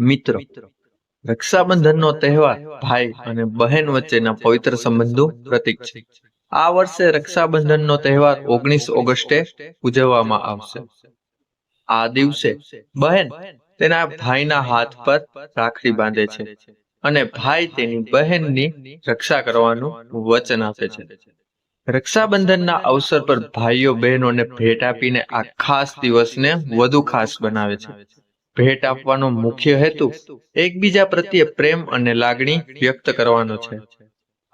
મિત્રો. રક્ષાબંધનનો તહેવાર ભાઈ અને બહેન વચ્ચેના પવિત્ર સંબંધનું પ્રતીક છે. આ વર્ષે રક્ષાબંધનનો તહેવાર ઓગણીસ ઓગસ્ટે ઉજવવામાં આવશે. આ દિવસે બહેન તેના ભાઈના હાથ પર રાખડી બાંધે છે અને ભાઈ તેની બહેનની રક્ષા કરવાનું વચન આપે છે. રક્ષાબંધનના અવસર પર ભાઈઓ બહેનોને ભેટ આપીને આ ખાસ દિવસને વધુ ખાસ બનાવે છે. ભેટ આપવાનો મુખ્ય હેતુ એકબીજા પ્રત્યે પ્રેમ અને લાગણી વ્યક્ત કરવાનો છે.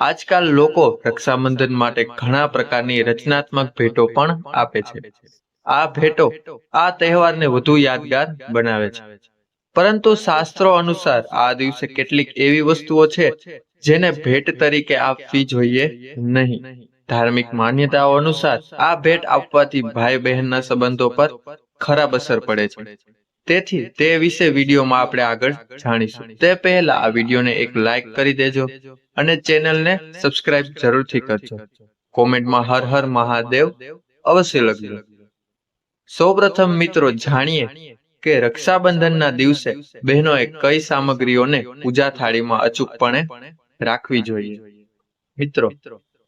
આજકાલ લોકો રક્ષાબંધન માટે ઘણા પ્રકારની રચનાત્મક ભેટો પણ આપે છે. આ ભેટો આ તહેવારને વધુ યાદગાર બનાવે છે. પરંતુ શાસ્ત્રો અનુસાર આ દિવસે કેટલીક એવી વસ્તુઓ છે જેને ભેટ તરીકે આપવી જોઈએ નહીં. ધાર્મિક માન્યતાઓ અનુસાર આ ભેટ આપવાથી ભાઈ બહેનના સંબંધો પર ખરાબ અસર પડે છે. તેથી તે વિશે વિડીયોમાં આપણે આગળ જાણીશું. તે પહેલા આ વિડીયોને એક લાઈક કરી દેજો અને ચેનલને સબસ્ક્રાઇબ જરૂરથી કરજો. કોમેન્ટમાં હર હર મહાદેવ અવશ્ય લખજો. સૌપ્રથમ મિત્રો જાણીએ કે રક્ષાબંધનના દિવસે બહેનોએ કઈ સામગ્રીઓને પૂજા થાળીમાં અચૂકપણે રાખવી જોઈએ? મિત્રો,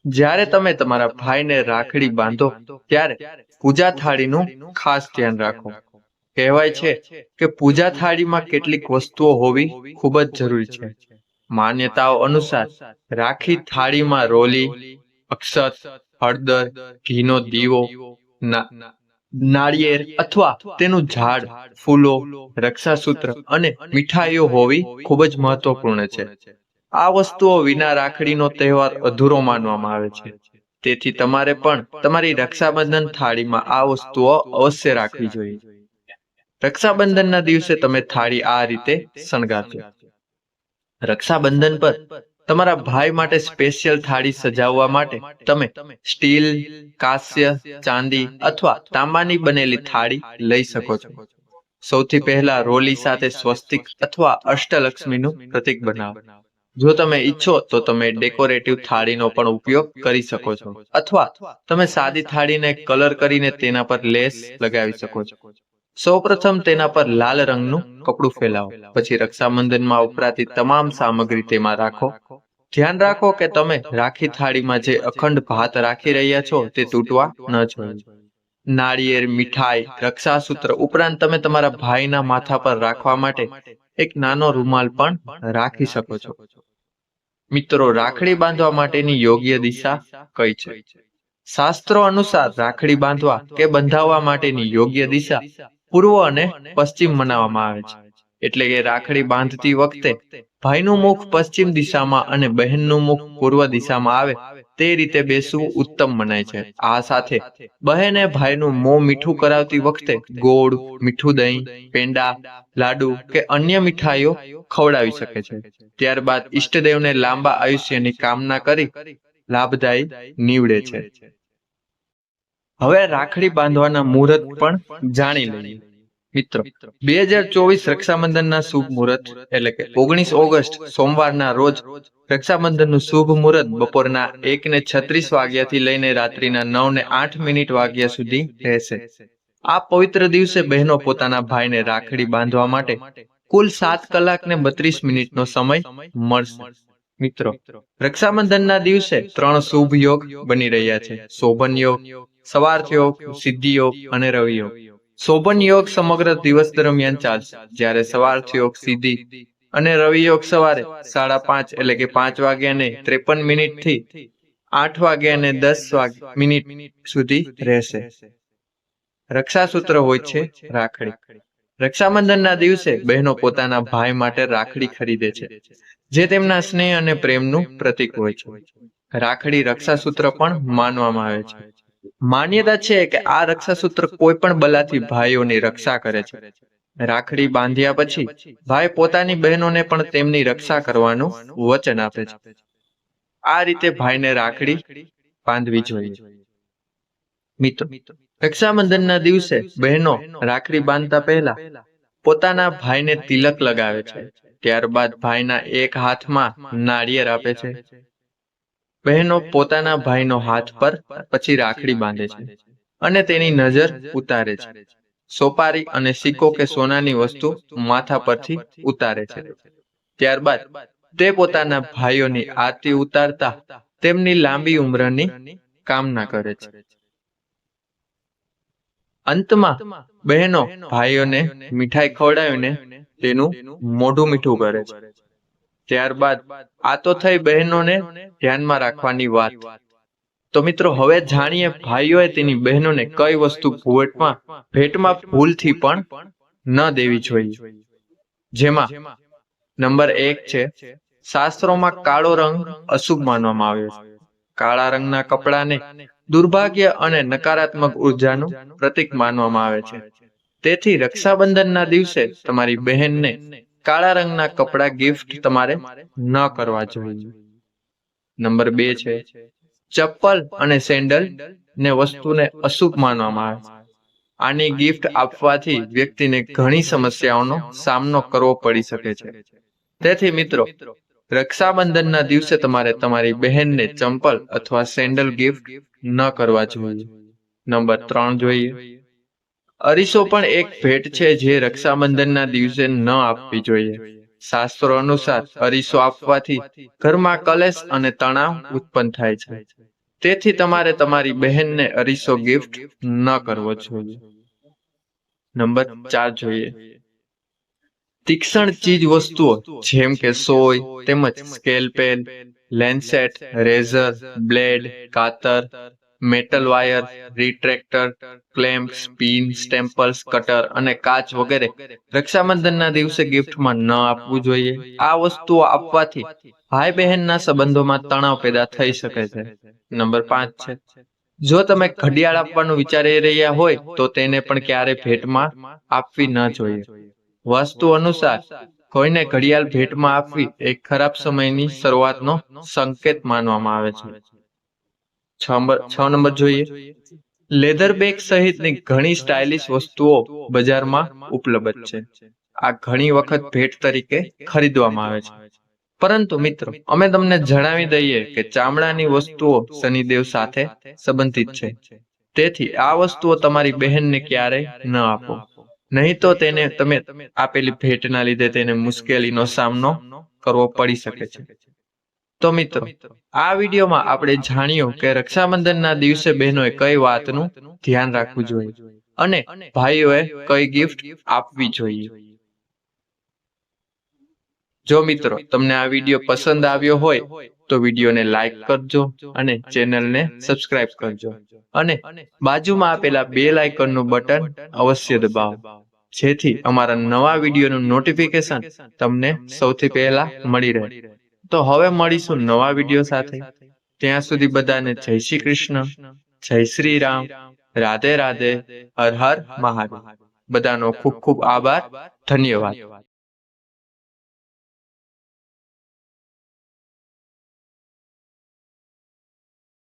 જ્યારે તમે તમારા ભાઈને રાખડી બાંધો, ત્યારે પૂજા થાળીનું ખાસ ધ્યાન રાખો. કહેવાય છે કે પૂજા થાળીમાં કેટલીક વસ્તુઓ હોવી ખૂબ જ જરૂરી છે. માન્યતાઓ અનુસાર રાખી થાળીમાં રોલી, અક્ષત, હળદર, ઘીનો દીવો નાળિયેર અથવા તેનું ઝાડ, ફૂલો, રક્ષાસૂત્ર અને મીઠાઈઓ હોવી ખૂબ જ મહત્વપૂર્ણ છે. આ વસ્તુઓ વિના રાખડીનો તહેવાર અધૂરો માનવામાં આવે છે. તેથી તમારે પણ તમારી રક્ષાબંધન થાળીમાં આ વસ્તુઓ અવશ્ય રાખવી જોઈએ. રક્ષાબંધનના દિવસે તમે થાળી આ રીતે શણગારજો. રક્ષાબંધન પર તમારા ભાઈ માટે સ્પેશિયલ થાળી સજાવવા માટે તમે સ્ટીલ કાંસ્ય, ચાંદી અથવા તાંબાની બનેલી થાળી લઈ શકો છો. સૌથી પહેલા રોલી સાથે સ્વસ્તિક અથવા અષ્ટલક્ષ્મીનું પ્રતીક બનાવો. જો તમે ઈચ્છો તો તમે ડેકોરેટિવ થાળીનો પણ ઉપયોગ કરી શકો છો અથવા તમે સાદી થાળીને કલર કરીને તેના પર લેસ લગાવી શકો છો. સૌપ્રથમ તેના પર લાલ રંગનું કપડું ફેલાવો. પછી રક્ષાબંધનમાં વપરાતી તમામ સામગ્રી તેમાં રાખો. ધ્યાન રાખો કે તમે રાખી થાળીમાં જે અખંડ ભાત રાખી રહ્યા છો તે તૂટવા ન જોઈએ નાળિયેર, મીઠાઈ, રક્ષાસૂત્ર ઉપરાંત તમે તમારા ભાઈના માથા પર રાખવા માટે એક નાનો રૂમાલ પણ રાખી શકો છો. મિત્રો, રાખડી બાંધવા માટેની યોગ્ય દિશા કઈ છે? શાસ્ત્રો અનુસાર રાખડી બાંધવા કે બંધાવવા માટેની યોગ્ય દિશા પૂર્વ અને પશ્ચિમ મનાવવામાં આવે છે. એટલે કે રાખડી બાંધતી વખતે ભાઈનું મુખ પશ્ચિમ દિશામાં અને બહેનનું મુખ પૂર્વ દિશામાં આવે તે રીતે બેસવું ઉત્તમ મનાય છે. આ સાથે બહેને ભાઈનું મોં મીઠું કરાવતી વખતે ગોળ, મીઠું દહીં, પેંડા, લાડુ કે અન્ય મીઠાઈઓ ખવડાવી શકે છે. ત્યારબાદ ઈષ્ટદેવને લાંબા આયુષ્યની કામના કરી લાભદાયી નીવડે છે. હવે રાખડી બાંધવાના મુહૂર્ત પણ જાણી લઈએ. મિત્રો, બે હજાર ચોવીસ રક્ષાબંધનના શુભ મુહૂર્ત એટલે કે ઓગણીસ ઓગસ્ટ સોમવારના રોજ રક્ષાબંધનનું શુભ મુહૂર્ત બપોરના એક ને છત્રીસ વાગ્યાથી લઈને રાત્રિના નવ ને આઠ મિનિટ વાગ્યા સુધી રહેશે. આ પવિત્ર દિવસે બહેનો પોતાના ભાઈને રાખડી બાંધવા માટે કુલ સાત કલાક ને બત્રીસ મિનિટનો સમય મળશે. મિત્રો, રક્ષાબંધનના દિવસે ત્રણ શુભ યોગ બની રહ્યા છે. શોભન યોગ સવાર્થ યોગ સિદ્ધિ યોગ અને રવિ યોગ શોભન યોગ સમગ્ર દિવસ દરમિયાન ચાલશે. જ્યારે સવાર્થ યોગ સિદ્ધિ અને રવિ યોગ સવારે સાડા પાંચ એટલે કે પાંચ વાગ્યા ને ત્રેપન મિનિટથી આઠ વાગ્યા અને દસ મિનિટ સુધી રહેશે. રક્ષાસૂત્ર હોય છે રાખડી. રક્ષાબંધનના દિવસે બહેનો પોતાના ભાઈ માટે રાખડી ખરીદે છે, જે તેમના સ્નેહ અને પ્રેમનું પ્રતીક હોય છે. રાખડી રક્ષાસૂત્ર પણ માનવામાં આવે છે. માન્યતા છે કે આ રક્ષાસૂત્ર કોઈ પણ બલાથી ભાઈઓની રક્ષા કરે છે. રાખડી બાંધ્યા પછી ભાઈ પોતાની બહેનોને પણ તેમની રક્ષા કરવાનું વચન આપે છે. આ રીતે ભાઈને રાખડી બાંધવી જોઈએ. મિત્રો, રક્ષાબંધનના દિવસે બહેનો રાખડી બાંધતા પહેલા પોતાના ભાઈને તિલક લગાવે છે. ત્યારબાદ ભાઈના એક હાથમાં નાળિયેર આપે છે. બહેનો પોતાના ભાઈનો હાથ પર પછી રાખડી બાંધે છે અને તેની નજર ઉતારે છે. સોપારી અને સિક્કો કે સોનાની વસ્તુ માથા પરથી ઉતારે છે. ત્યારબાદ તે પોતાના ભાઈઓની આરતી ઉતારતા તેમની લાંબી ઉંમરની કામના કરે છે. અંતમાં બહેનો ભાઈઓને મીઠાઈ ખવડાવીને તેનું મોઢું મીઠું કરે છે. ત્યારબાદ આ તો થઈ બહેનોને ધ્યાનમાં રાખવાની વાત. તો મિત્રો, હવે જાણીએ ભાઈઓએ તેની બહેનોને કઈ વસ્તુ ભૂવટમાં, ભેટમાં ભૂલથી પણ ન દેવી જોઈએ. જેમાં નંબર એક છે, શાસ્ત્રોમાં કાળો રંગ અશુભ માનવામાં આવ્યો છે. કાળા રંગના કપડાને દુર્ભાગ્ય અને નકારાત્મક ઉર્જાનું પ્રતીક માનવામાં આવે છે. તેથી રક્ષાબંધનના દિવસે તમારી બહેનને કાળા રંગના કપડા ગિફ્ટ તમારે ન કરવા જોઈએ. નંબર બે છે, ચપ્પલ અને સેન્ડલ ને વસ્તુને અશુભ માનવામાં આવે. આની ગિફ્ટ આપવાથી વ્યક્તિને ઘણી સમસ્યાઓનો સામનો કરવો પડી શકે છે. તેથી મિત્રો, રક્ષાબંધનના દિવસે તમારે તમારી બહેનને ચંપલ અથવા સેન્ડલ ગિફ્ટ ન કરવા જોઈએ. નંબર ત્રણ જોઈએ. અરીસો પણ એક ભેટ છે જે રક્ષાબંધનના દિવસે ન આપવી જોઈએ. શાસ્ત્રો અનુસાર અરીસો આપવાથી ઘરમાં કલેશ અને તણાવ ઉત્પન્ન થાય છે. તેથી તમારે તમારી બહેનને અરીસો ગિફ્ટ ન કરવો જોઈએ. નંબર ચાર જોઈએ. તીક્ષ્ણ ચીજ વસ્તુઓ જેમ કે સોય, તેમજ scale pen, lancet, razor, blade, કાતર metal wire retractor clamps pin staples cutter અને કાચ વગેરે રક્ષાબંધનના દિવસે ગિફ્ટમાં ન આપવું જોઈએ. આ વસ્તુઓ આપવાથી ભાઈ બહેનના સંબંધોમાં તણાવ પેદા થઈ શકે છે. નંબર પાંચ છે. જો તમે ઘડિયાળ આપવાનું વિચારી રહ્યા હોય, તો તેને પણ ક્યારે ભેટમાં આપવી ન જોઈએ. વાસ્તુ અનુસાર, કોઈને ઘડિયાળ ભેટમાં આપવી એ ખરાબ સમયની શરૂઆતનો સંકેત માનવામાં આવે છે. છ નંબર જોઈએ. લેધર બેગ સહિતની ઘણી સ્ટાઇલિશ વસ્તુઓ બજારમાં ઉપલબ્ધ છે. આ ઘણી વખત ભેટ તરીકે ખરીદવામાં આવે છે. પરંતુ મિત્રો અમે તમને જણાવી દઈએ કે ચામડાની વસ્તુઓ શનિદેવ સાથે સંબંધિત છે. તેથી આ વસ્તુઓ તમારી બહેનને ક્યારેય ન આપો. નહીં તો તેને તમે આપેલી ભેટના લીધે તેને મુશ્કેલીનો સામનો કરવો પડી શકે છે. તો મિત્રો, આ વિડીયોમાં આપણે જાણ્યું કે રક્ષાબંધનના દિવસે બહેનોએ કઈ વાતનું ધ્યાન રાખવું જોઈએ અને ભાઈઓએ કઈ ગિફ્ટ આપવી જોઈએ. જો મિત્રો, તમને આ વીડિયો પસંદ આવ્યો હોય, તો વિડીયોને લાઈક કરજો અને ચેનલને સબસ્ક્રાઇબ કરજો અને બાજુમાં આપેલા બે લાઇકનનું બટન અવશ્ય દબાવો. જેથી અમારા નવા વિડીયોનું નોટિફિકેશન તમને સૌથી પહેલા મળી રહે. તો હવે મળીશું નવા વીડિયો સાથે. ત્યાં સુધી બધાને જય શ્રી કૃષ્ણ, જય શ્રી રામ, રાધે રાધે, હર હર મહાદેવ. બધાનો ખૂબ ખૂબ આભાર, ધન્યવાદ.